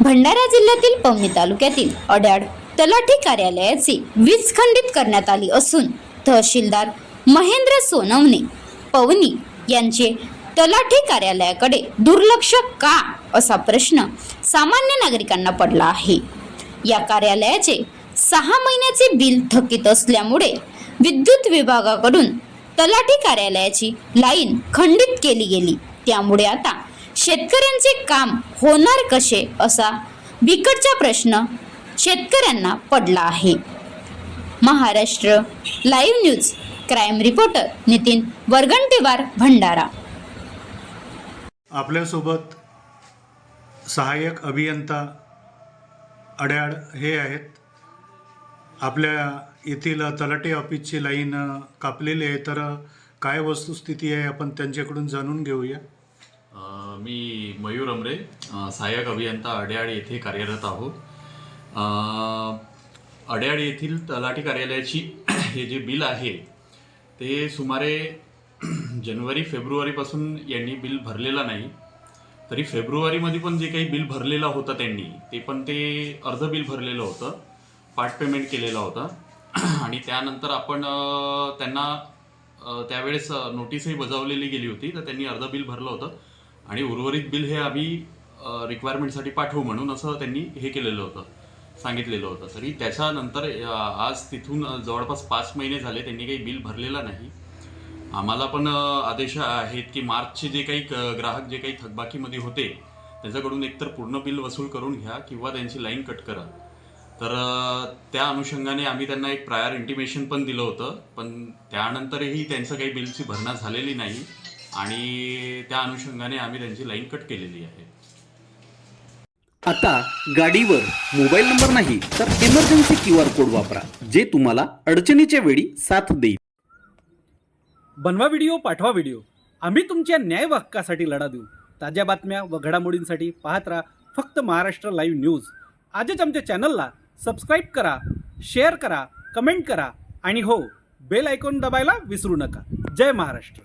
भंडारा जिल्ह्यातील पवनी तालुक्यातील अड्याड तलाठी कार्यालयाची वीज खंडित करण्यात आली असून तहसीलदार महेंद्र सोनवणे पवनी यांचे तलाठी कार्यालयाकडे दुर्लक्ष का असा प्रश्न सामान्य नागरिकांना पडला आहे. या कार्यालयाचे सहा महिन्याचे बिल थकीत असल्यामुळे विद्युत विभागाकडून तलाठी कार्यालयाची लाईन खंडित केली गेली. त्यामुळे आता शेतकऱ्यांचे काम होणार कसे असा बिकटचा प्रश्न शेतकऱ्यांना पडला आहे. Maharashtra live news crime reporter Nitin Vargantiwar Bhandara. आपल्यासोबत सहाय्यक अभियंता अड्याड हे आहेत. आपल्या येथील तलाठी ऑफिसची लाईन कापलेली आहे. तर काय वस्तुस्थिती आहे आपण त्यांच्याकडून जाणून घेऊया. मी मयूर अमरे सहाय्यक अभियंता अड्याळ येथे कार्यरत आहोत. अ, येथील तलाठी कार्यालयाची हे जे बिल आहे ते सुमारे जानेवारी फेब्रुवारीपासून यांनी बिल भरलेला नाही. तरी फेब्रुवारीमध्ये पण जे काही बिल भरलेलं होतं त्यांनी ते पण ते अर्ध बिल भरलेलं होतं पार्ट पेमेंट केलेलं होतं. आणि त्यानंतर आपण त्यांना त्यावेळेस नोटीसही बजावलेली गेली होती तर त्यांनी अर्ध बिल भरलं होतं. आणि उर्वरित बिल हे आम्ही रिक्वायरमेंटसाठी पाठवू म्हणून असं त्यांनी हे केलेलं होतं सांगितलेलं होतं. तरी त्याच्यानंतर आज तिथून जवळपास पाच महिने झाले त्यांनी काही बिल भरलेलं नाही. आम्हाला पण आदेश आहेत की मार्चचे जे काही क- ग्राहक जे काही थकबाकीमध्ये होते त्याच्याकडून एकतर पूर्ण बिल वसूल करून घ्या किंवा त्यांची लाईन कट करा. तर त्या अनुषंगाने आम्ही त्यांना एक प्रायर इंटिमेशन पण दिलं होतं पण त्यानंतरही त्यांचं काही बिलची भरणा झालेली नाही. आणि त्या अनुषंगाने आम्ही त्यांची लाईन कट केलेली आहे. आता गाडीवर मोबाईल नंबर नाही तर इमर्जन्सी क्यू आर कोड वापरा जे तुम्हाला अडचणीच्या वेळी साथ देईल. बनवा व्हिडिओ पाठवा व्हिडिओ. आम्ही तुमच्या न्याय हक्कासाठी लढा देऊ. ताज्या बातम्या व घडामोडींसाठी पाहत राहा फक्त महाराष्ट्र लाईव्ह न्यूज. आजच आमच्या चॅनलला सबस्क्राईब करा शेअर करा कमेंट करा आणि हो बेल आयकॉन दबायला विसरू नका. जय महाराष्ट्र.